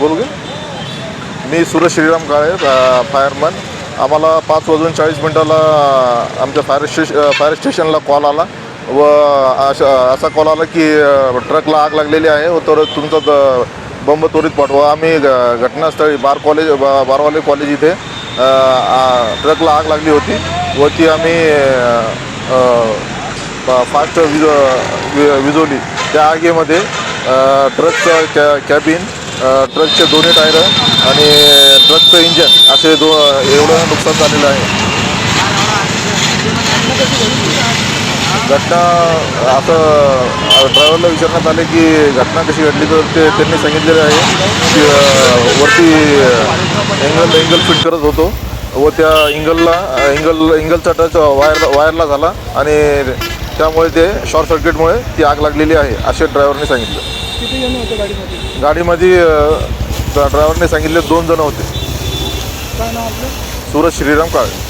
मी Suresh Shriram Kale fireman आम्हाला पाच वाजून चाळीस मिनटाला आमच्या फायर स्टेश फायर स्टेशनला कॉल आला. व अशा असा कॉल आला की ट्रकला आग लागलेली आहे. व तर तुमचा द- बंब त्वरित पाठवा. आम्ही घटनास्थळी बार कॉलेज बा- बारवाले कॉलेज इथे ट्रकला आग लागली होती. व ती आम्ही फास्ट विज वि- विजवली त्या आगीमध्ये ट्रकचं कॅ कॅबिन ट्रकचे दोन्ही टायर आणि ट्रकचं इंजन असे दो एवढं नुकसान झालेलं आहे. घटना असं ड्रायव्हरला विचारण्यात आले की घटना कशी घडली तर ते त्यांनी सांगितलेलं आहे की वरती एंगल एंगल फिट करत होतो व त्या इंगलला इंगल इंगलचा टच वायर वायरला झाला आणि त्यामुळे ते शॉर्ट सर्किटमुळे ती आग लागलेली आहे असे ड्रायव्हरने सांगितलं. किती जण होते गाडीमध्ये? गाडीमध्ये ड्रायव्हरने सांगितले दोन जण होते. काय नाव आपलं? सूरज श्रीराम काळे.